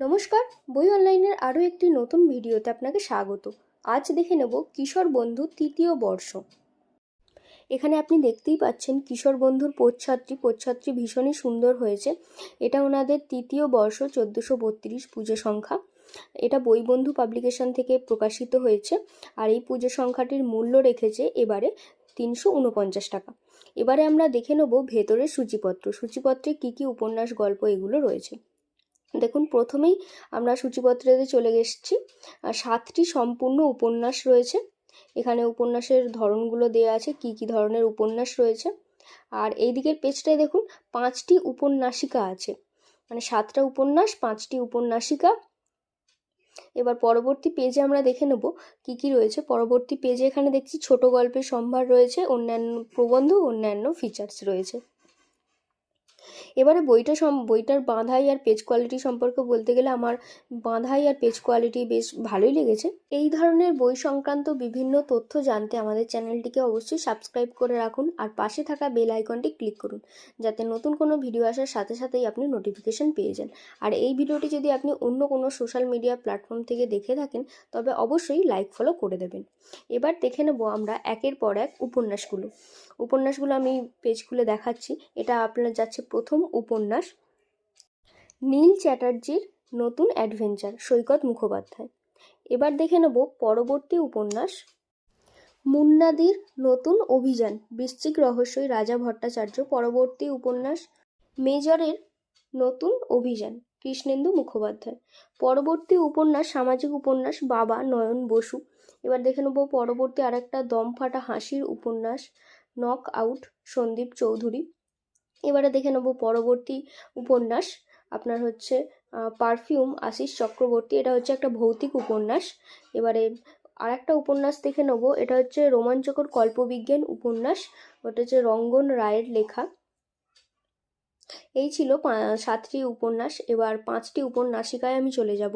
নমস্কার, বই অনলাইনের আরও একটি নতুন ভিডিওতে আপনাকে স্বাগত। আজ দেখে নেব কিশোর বন্ধু তৃতীয় বর্ষ। এখানে আপনি দেখতেই পাচ্ছেন কিশোর বন্ধুর পোচ্ছাত্রী পোচ্ছাত্রী ভীষণই সুন্দর হয়েছে। এটা ওনাদের তৃতীয় বর্ষ, চোদ্দোশো বত্রিশ পুজো সংখ্যা। এটা বইবন্ধু পাবলিকেশন থেকে প্রকাশিত হয়েছে আর এই পুজো সংখ্যাটির মূল্য রেখেছে এবারে তিনশো উনপঞ্চাশ টাকা। এবারে আমরা দেখে নেব ভেতরের সূচিপত্র। সূচিপত্রে কী কী উপন্যাস, গল্প এগুলো রয়েছে। দেখুন, প্রথমেই আমরা সূচিপত্রেতে চলে এসেছি। সাতটি সম্পূর্ণ উপন্যাস রয়েছে। এখানে উপন্যাসের ধরনগুলো দেওয়া আছে, কি কি ধরনের উপন্যাস রয়েছে। আর এই দিকের পেজটায় দেখুন, পাঁচটি উপন্যাসিকা আছে। মানে সাতটা উপন্যাস, পাঁচটি উপন্যাসিকা। এবার পরবর্তী পেজে আমরা দেখে নেব কি কি রয়েছে। পরবর্তী পেজে এখানে দেখছি ছোট গল্পের সম্ভার রয়েছে, অন্যান্য প্রবন্ধ, অন্যান্য ফিচার্স রয়েছে। এবারে বইটা সম, বইটার বাঁধাই আর পেজ কোয়ালিটি সম্পর্কে বলতে গেলে আমার বাঁধাই আর পেজ কোয়ালিটি বেশ ভালোই লেগেছে। এই ধরনের বই সংক্রান্ত বিভিন্ন তথ্য জানতে আমাদের চ্যানেলটিকে অবশ্যই সাবস্ক্রাইব করে রাখুন আর পাশে থাকা বেল আইকনটি ক্লিক করুন, যাতে নতুন কোনো ভিডিও আসার সাথে সাথেই আপনি নোটিফিকেশন পেয়ে যান। আর এই ভিডিওটি যদি আপনি অন্য কোনো সোশ্যাল মিডিয়া প্ল্যাটফর্ম থেকে দেখে থাকেন, তবে অবশ্যই লাইক ফলো করে দেবেন। এবার দেখে নেব আমরা একের পর এক উপন্যাসগুলো। উপন্যাসগুলো আমি পেজ খুলে দেখাচ্ছি। এটা আপনার যাচ্ছে প্রথম উপন্যাস নীল চ্যাটার্জির নতুন অ্যাডভেঞ্চার, সৈকত মুখোপাধ্যায়। এবার দেখে নেব পরবর্তী উপন্যাস মুন্নাদির নতুন অভিযান, বৃশ্চিক রহস্যই রাজা ভট্টাচার্য। পরবর্তী উপন্যাস মেজরের নতুন অভিযান, কৃষ্ণেন্দু মুখোপাধ্যায়। পরবর্তী উপন্যাস সামাজিক উপন্যাস বাবা নয়ন বসু। এবার দেখে নেব পরবর্তী আরেকটা দম ফাটা হাসির উপন্যাস, নক আউট, সন্দীপ চৌধুরী। এবারে দেখে নেব পরবর্তী উপন্যাস। আপনার হচ্ছে পারফিউম আশিস চক্রবর্তী, এটা হচ্ছে একটা ভৌতিক উপন্যাস। এবারে আর একটা উপন্যাস দেখে নেব, এটা হচ্ছে রোমাঞ্চকর কল্পবিজ্ঞান উপন্যাস, ওটা হচ্ছে রঙ্গন রায়ের লেখা। এই ছিল সাতটি উপন্যাস, এবার পাঁচটি উপন্যাসিকায় আমি চলে যাব।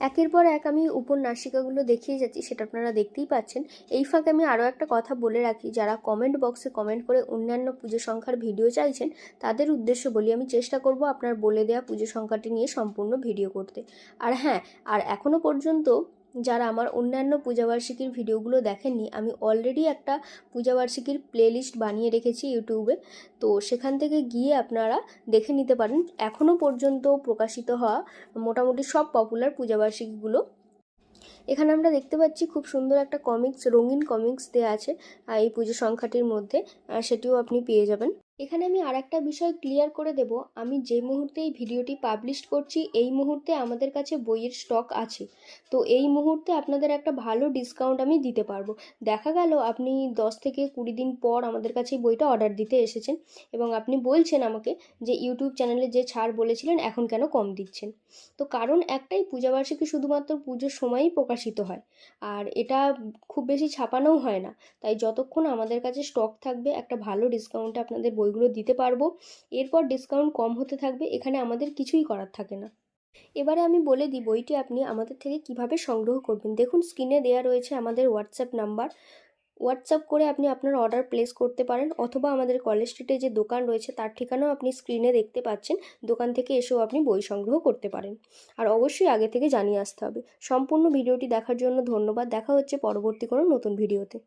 একের পর এক আমি উপন্যাসিকাগুলো দেখিয়ে যাচ্ছি, সেটা আপনারা দেখতেই পাচ্ছেন। এই ফাঁকে আমি আরও একটা কথা বলে রাখি, যারা কমেন্ট বক্সে কমেন্ট করে অন্যান্য পুজো সংখ্যার ভিডিও চাইছেন, তাদের উদ্দেশ্য বলি, আমি চেষ্টা করব আপনার বলে দেওয়া পুজো সংখ্যাটি নিয়ে সম্পূর্ণ ভিডিও করতে। আর হ্যাঁ আর এখনও পর্যন্ত যারা আমার অন্যান্য পূজাবার্ষিকীর ভিডিওগুলো দেখেননি, আমি অলরেডি একটা পূজাবার্ষিকীর প্লেলিস্ট বানিয়ে রেখেছি ইউটিউবে। তো সেখান থেকে গিয়ে আপনারা দেখে নিতে পারেন। এখনও পর্যন্ত প্রকাশিত হওয়া মোটামুটি সব পপুলার পূজাবার্ষিকীগুলো এখানে আমরা দেখতে পাচ্ছি খুব সুন্দর একটা কমিক্স রঙিন কমিক্স দেওয়া আছে এই পুজো সংখ্যাটির মধ্যে সেটিও আপনি পেয়ে যাবেন। এখানে আমি আর একটা বিষয় ক্লিয়ার করে দেব। আমি যে মুহূর্তে এই ভিডিওটি পাবলিশ করছি, এই মুহূর্তে আমাদের কাছে বইয়ের স্টক আছে। তো এই মুহূর্তে আপনাদের একটা ভালো ডিসকাউন্ট আমি দিতে পারব। দেখা গেল আপনি দশ থেকে কুড়ি দিন পর আমাদের কাছে এই বইটা অর্ডার দিতে এসেছেন এবং আপনি বলছেন আমাকে যে ইউটিউব চ্যানেলে যে ছাড় বলেছিলেন, এখন কেন কম দিচ্ছেন? তো কারণ একটাই পূজাবার্ষিকী শুধুমাত্র পুজোর সময়ই প্রকাশিত হয়। আর এটা খুব বেশি ছাপানোও হয় না। তাই যতক্ষণ আমাদের কাছে স্টক থাকবে, একটা ভালো ডিসকাউন্টে আপনাদের বইগুলো দিতে পারব। এরপর ডিসকাউন্ট কম হতে থাকবে, এখানে আমাদের কিছুই করার থাকে না। এবারে আমি বলে দিই, বইটি আপনি আমাদের থেকে কীভাবে সংগ্রহ করবেন। দেখুন স্ক্রিনে দেওয়া রয়েছে আমাদের হোয়াটসঅ্যাপ নাম্বার হোয়াটসঅ্যাপ করে আপনি আপনার অর্ডার প্লেস করতে পারেন, অথবা আমাদের কলেজ স্ট্রিটে যে দোকান রয়েছে, তার ঠিকানাও আপনি স্ক্রিনে দেখতে পাচ্ছেন। দোকান থেকে এসেও আপনি বই সংগ্রহ করতে পারেন। আর অবশ্যই আগে থেকে জানিয়ে আসতে হবে। সম্পূর্ণ ভিডিওটি দেখার জন্য ধন্যবাদ। দেখা হচ্ছে পরবর্তী কোনো নতুন ভিডিওতে।